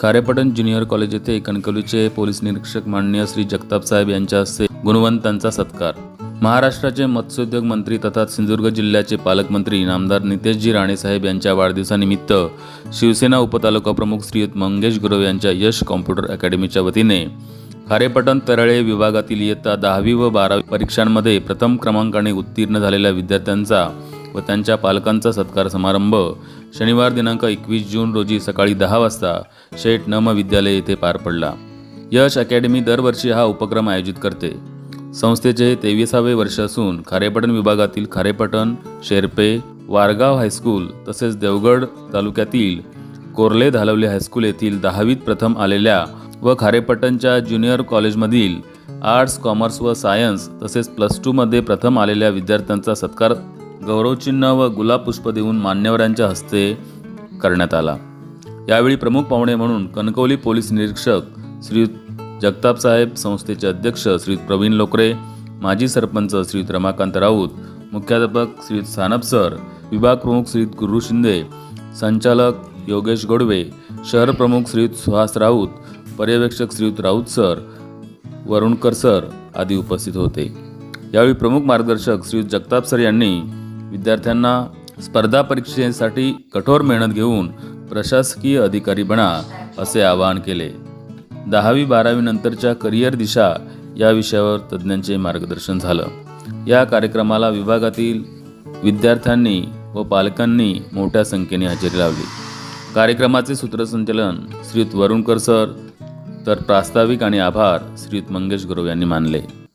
खारेपटण junior college येथे कणकवलीचे police निरीक्षक माननीय श्री जगताप साहेब यांच्या हस्ते गुणवंतांचा सत्कार. महाराष्ट्राचे मत्स्योद्योग मंत्री तथा सिंधुदुर्ग जिल्ह्याचे पालकमंत्री नामदार नितेशजी राणेसाहेब यांच्या वाढदिवसानिमित्त शिवसेना उपतालुका प्रमुख श्रीयुत मंगेश गुरव यांच्या यश कॉम्प्युटर अकॅडमीच्या वतीने खारेपटण तरळे विभागातील इयत्ता दहावी व बारावी परीक्षांमध्ये प्रथम क्रमांकाने उत्तीर्ण झालेल्या विद्यार्थ्यांचा व त्यांच्या पालकांचा सत्कार समारंभ शनिवार दिनांक एकवीस जून रोजी सकाळी दहा वाजता शेठ नम विद्यालय येथे पार पडला. यश अकॅडमी दरवर्षी हा उपक्रम आयोजित करते. संस्थेचे हे तेविसावे वर्ष असून खारेपटण विभागातील खारेपटण शेरपे वारगाव हायस्कूल तसेच देवगड तालुक्यातील कोर्ले धालवले हायस्कूल येथील दहावीत प्रथम आलेल्या व खारेपटणच्या ज्युनियर कॉलेजमधील आर्ट्स कॉमर्स व सायन्स तसेच प्लस टूमध्ये प्रथम आलेल्या विद्यार्थ्यांचा सत्कार गौरवचिन्ह व गुलाब पुष्प देऊन मान्यवरांच्या हस्ते करण्यात आला. यावेळी प्रमुख पाहुणे म्हणून कणकवली पोलीस निरीक्षक श्री जगताप साहेब संस्थेचे अध्यक्ष श्री प्रवीण लोकरे माजी सरपंच श्री रमाकांत राऊत मुख्याध्यापक श्री सानप सर विभाग प्रमुख श्री गुरु शिंदे संचालक योगेश गोडवे शहर प्रमुख श्री सुहास राऊत पर्यवेक्षक श्रीयुत राऊत सर वरुणकर सर आदी उपस्थित होते. यावेळी प्रमुख मार्गदर्शक श्री जगताप सर यांनी विद्यार्थ्यांना स्पर्धा परीक्षेसाठी कठोर मेहनत घेऊन प्रशासकीय अधिकारी बना असे आवाहन केले. दहावी बारावी नंतरच्या करिअर दिशा या विषयावर तज्ज्ञांचे मार्गदर्शन झालं. या कार्यक्रमाला विभागातील विद्यार्थ्यांनी व पालकांनी मोठ्या संख्येने हजेरी लावली. कार्यक्रमाचे सूत्रसंचालन श्रीयुत वरुणकर सर तर प्रास्ताविक आणि आभार श्रीयुत मंगेश गुरव यांनी मानले.